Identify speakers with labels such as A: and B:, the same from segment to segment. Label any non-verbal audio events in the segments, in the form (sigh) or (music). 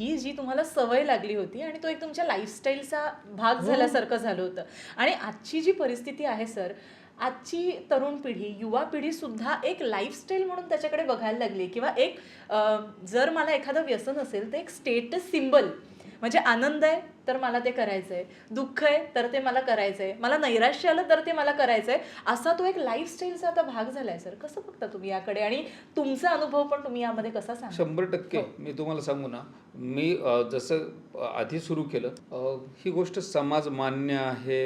A: ही जी तुम्हाला सवय लागली होती आणि तो एक तुमच्या लाईफस्टाईलचा भाग झाल्यासारखं झालं होतं. आणि आजची जी परिस्थिती आहे सर आजची तरुण पिढी युवा पिढी सुद्धा एक लाईफस्टाईल म्हणून त्याच्याकडे बघायला लागली किंवा एक जर मला एखादं व्यसन असेल तर एक स्टेटस सिम्बल म्हणजे आनंद आहे तर मला ते करायचं आहे दुःख आहे तर ते मला करायचं आहे मला नैराश्य आलं तर ते मला करायचं आहे असा तो एक लाईफस्टाईलचा आता भाग झालाय सर. कसं बघता तुम्ही याकडे? आणि तुमचा अनुभव पण तुम्ही यामध्ये कसा सांगा
B: शंभर टक्के. मी तुम्हाला सांगू ना मी जसं आधी सुरू केलं ही गोष्ट समाज मान्य आहे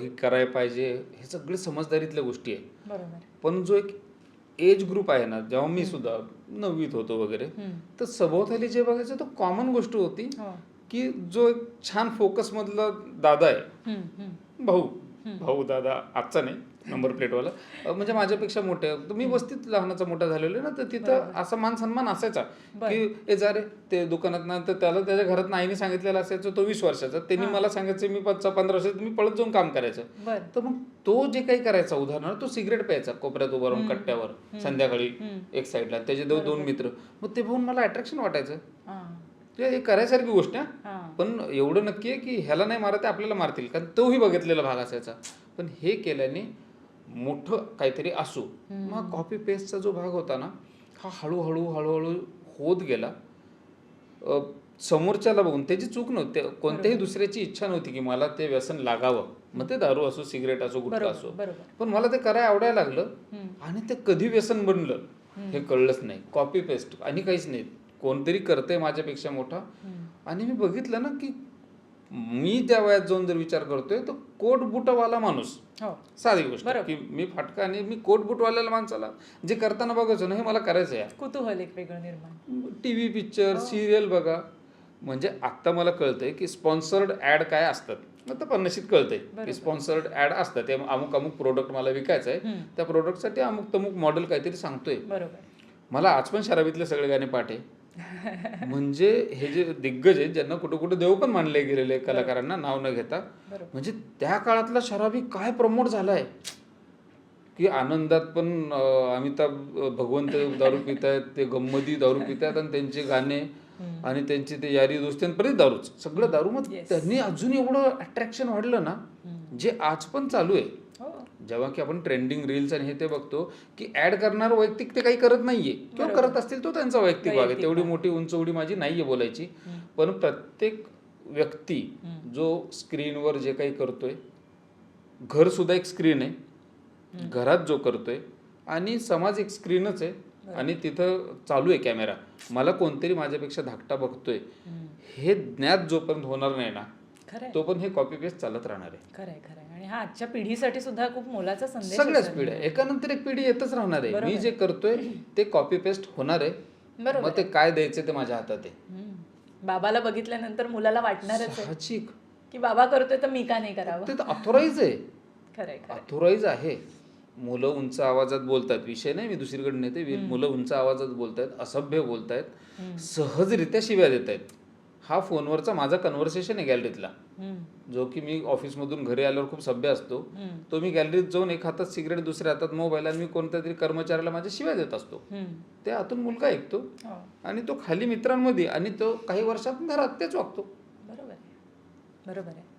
B: ही करायला पाहिजे हे सगळे समजदारीतल्या गोष्टी आहे
A: बरोबर.
B: पण जो एक एज ग्रुप आहे ना जेव्हा मी सुद्धा नववीत होतो वगैरे. तर सभोवताली जे बघायचं तो कॉमन गोष्ट होती
A: हो.
B: की जो छान फोकस मधला दादा आहे. भाऊ. भाऊ दादा आजचा नाही नंबर प्लेटवाला म्हणजे माझ्यापेक्षा मोठे. मी वस्तीत लहानाचा मोठा झालेलो ना तर तिथं असा मान सन्मान असायचा की ए जा रे ते दुकानात ना तर त्याला त्याच्या घरात नाहीने सांगितलेलं असायचं तो वीस वर्षाचा. त्यांनी मला सांगायचं मी पाच पंधरा वर्षाचा मी पळत जाऊन काम करायचं. तर मग तो जे काही करायचा उदाहरणार्थ तो सिगरेट प्यायचा कोपऱ्यात उभा राहून कट्ट्यावर संध्याकाळी एक साईडला त्याचे दोन दोन मित्र. मग ते बघून मला अट्रॅक्शन वाटायचं. ते हे करायसारखी गोष्ट आहे. पण एवढं नक्की आहे की ह्याला नाही मारत आपल्याला मारतील. कारण तोही बघितलेला भाग असायचा. पण हे केल्याने मोठं काहीतरी असू मग कॉपी पेस्टचा जो भाग होता ना हा हळूहळू हळूहळू होत गेला. समोरच्याला बघून त्याची चूक नव्हती. कोणत्याही दुसऱ्याची इच्छा नव्हती की मला ते व्यसन लागावं. मग ते दारू असो सिगरेट असो गुटखा असो. पण मला ते करायला आवडायला लागलं. आणि ते कधी व्यसन बनलं हे कळलंच नाही. कॉपी पेस्ट आणि काहीच नाही. कोणतरी करतंय माझ्यापेक्षा मोठा. आणि मी बघितलं ना की मी त्या वयात जाऊन जर विचार करतोय तर कोट बुटवाला माणूस.
A: हो.
B: साधी गोष्ट. की मी फाटका आणि मी कोट बुटवाल्याला माणसाला जे करताना बघायचो ना हे मला करायचं आहे
A: कुतूहल एक वेगळं निर्माण.
B: टीव्ही पिक्चर सिरियल बघा. म्हणजे आता मला कळतंय की स्पॉन्सर्ड ऍड काय असतात? आता पन्नाशीत कळतंय की स्पॉन्सर्ड ऍड असतात. ते अमुक अमुक प्रोडक्ट मला विकायचं आहे त्या प्रोडक्टसाठी अमुक तमुक मॉडेल काहीतरी सांगतोय.
A: बरोबर.
B: मला आज पण शराबीतले सगळे गाणे पाठ आहे. म्हणजे हे जे दिग्गज आहेत ज्यांना कुठं कुठं देव पण मानले गेलेले कलाकारांना नाव न घेता. म्हणजे त्या काळातला शराबी काय प्रमोट झालाय? की आनंदात पण अमिताभ भगवंत दारू पितायत ते गम्मदी दारू पितायत आणि त्यांचे गाणे आणि त्यांचे ते यारी दोस्ती आणि परत दारूच. सगळं दारू मग त्यांनी अजून एवढं अट्रॅक्शन वाढलं ना जे आज पण चालू आहे जेव्हा की आपण ट्रेंडिंग रील्स आणि हे ते बघतो की ऍड करणार वैयक्तिक ते काही करत नाहीये. किंवा करत असतील तो त्यांचा वैयक्तिक भाग आहे. तेवढी मोठी उंच उडी माझी नाहीये बोलायची. पण प्रत्येक व्यक्ती जो स्क्रीनवर जे काही करतोय घर सुद्धा एक स्क्रीन आहे. घरात जो करतोय आणि समाज एक स्क्रीनच आहे. आणि तिथं चालू आहे कॅमेरा मला कोणतरी माझ्यापेक्षा धाकटा बघतोय. हे ज्ञात जोपर्यंत होणार नाही ना तो पण हे कॉपी पेस्ट चालत राहणार आहे.
A: आणि हा आजच्या पिढीसाठी सुद्धा खूप मोलाचा संदेश आहे,
B: सगळ्याच. पिढ्या. एकानंतर एक पिढी येतच राहणार आहे. मी जे करतोय ते कॉपी पेस्ट होणार आहे.
A: बरोबर.
B: मग ते काय द्यायचे ते माझ्या हातात आहे.
A: बाबाला बघितल्यानंतर मुलाला वाटणारच आहे. की बाबा करतोय तर मी का नाही करावं?
B: ते अथोराईज आहे.
A: खरंय
B: अथोराईज आहे. मुलं उंच आवाजात बोलतात. विषय नाही मी दुसरीकडे नेते. मुलं उंच आवाजात बोलतायत असभ्य बोलतायत. सहजरित्या शिव्या देत आहेत हा फोनवरचा माझा कन्व्हर्सेशन आहे गॅलरीतला. जो की मी ऑफिसमधून घरी आल्यावर खूप सभ्य असतो. तो मी गॅलरीत जाऊन एक हातात सिगरेट दुसऱ्या हातात मोबाईल आणि मी कोणत्या तरी कर्मचाऱ्याला माझ्या शिव्या देत असतो.
A: हम्म.
B: ते आतून मुलगा ऐकतो
A: हो.
B: आणि तो खाली मित्रांमध्ये आणि तो काही वर्षात घरात तेच वागतो.
A: बरोबर आहे. बरोबर आहे.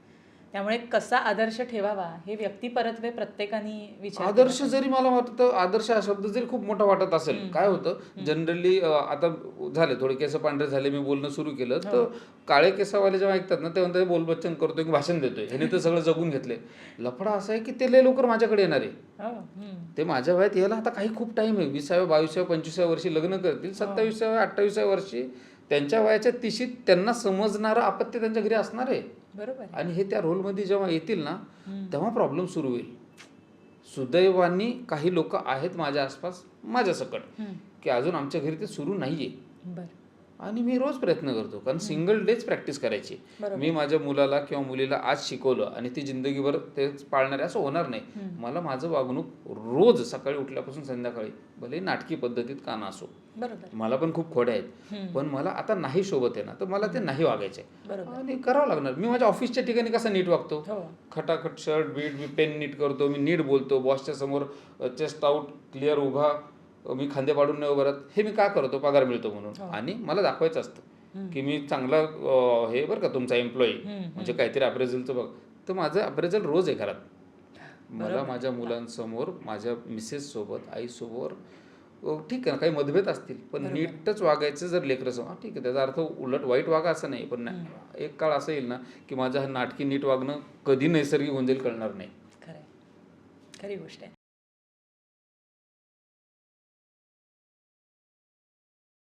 A: त्यामुळे कसा आदर्श ठेवावा हे व्यक्तिपरत्वे प्रत्येकाने विचार
B: आदर्श जरी मला वाटतं आदर्श हा शब्द जरी खूप मोठा वाटत असेल काय होतं? जनरली आता झाले थोडे केस पांढरे झाले मी बोलणं सुरू केलं तर काळे केसावाले जेव्हा ऐकतात ना तेव्हा ते बोलबच्चन करतोय की भाषण देतोय. ह्याने तर (laughs) सगळं जगून घेतले लफडा असा आहे की ते लय लवकर माझ्याकडे येणार आहे.
A: हो.
B: ते माझ्या वयात यायला आता काही खूप टाइम आहे. विसाव्या बावीसाव्या पंचवीसाव्या वर्षी लग्न करतील सत्तावीसाव्या अठ्ठावीसाव्या वर्षी त्यांच्या वयाच्या तिशीत त्यांना समजणारं आपत्ती त्यांच्या घरी असणार आहे.
A: बरोबर
B: आणि हे त्या रोलमध्ये जेव्हा येतील ना तेव्हा प्रॉब्लेम सुरू होईल. सुदैवानी काही लोक आहेत माझ्या आसपास माझ्या सकट की अजून आमच्या घरी ते सुरू नाहीये. आणि मी रोज प्रयत्न करतो कारण सिंगल डेच प्रॅक्टिस करायची. मी माझ्या मुलाला किंवा मुलीला आज शिकवलं आणि ती जिंदगीभर तेच पाळणारे असं होणार नाही. मला माझं वागणूक रोज सकाळी उठल्यापासून संध्याकाळी भले नाटकी पद्धतीत का ना असो. मला पण खूप खोड्या आहेत. पण मला आता नाही शोभत आहे ना तर मला ते नाही वागायचे आणि करावं लागणार. मी माझ्या ऑफिसच्या ठिकाणी कसा नीट वागतो?
A: हो.
B: खटाखट शर्ट बीट मी पेन नीट करतो मी नीट बोलतो. बॉसच्या समोर चेस्ट आउट क्लिअर उभा. मी खांदे पाडून नाही उभं राहत. हे मी का करतो? पगार मिळतो म्हणून. आणि मला दाखवायचं असतं की मी चांगला हे बरं का तुमचा एम्प्लॉई म्हणजे काहीतरी अप्रेझलचं बघ. तर माझं अप्रेझल रोज आहे घरात. मला माझ्या मुलांसमोर माझ्या मिसेस सोबत आईसोबत ठीक आहे ना काही मतभेद असतील. पण नीटच वागायचं जर लेकरं समोर. हा, ठीक आहे त्याचा अर्थ उलट वाईट वागा असं नाही. पण. एक काळ असं येईल ना की माझं हा नाटकी नीट वागणं कधी नैसर्गिक होऊन जाईल कळणार नाही.
A: खरंय. खरी गोष्ट आहे.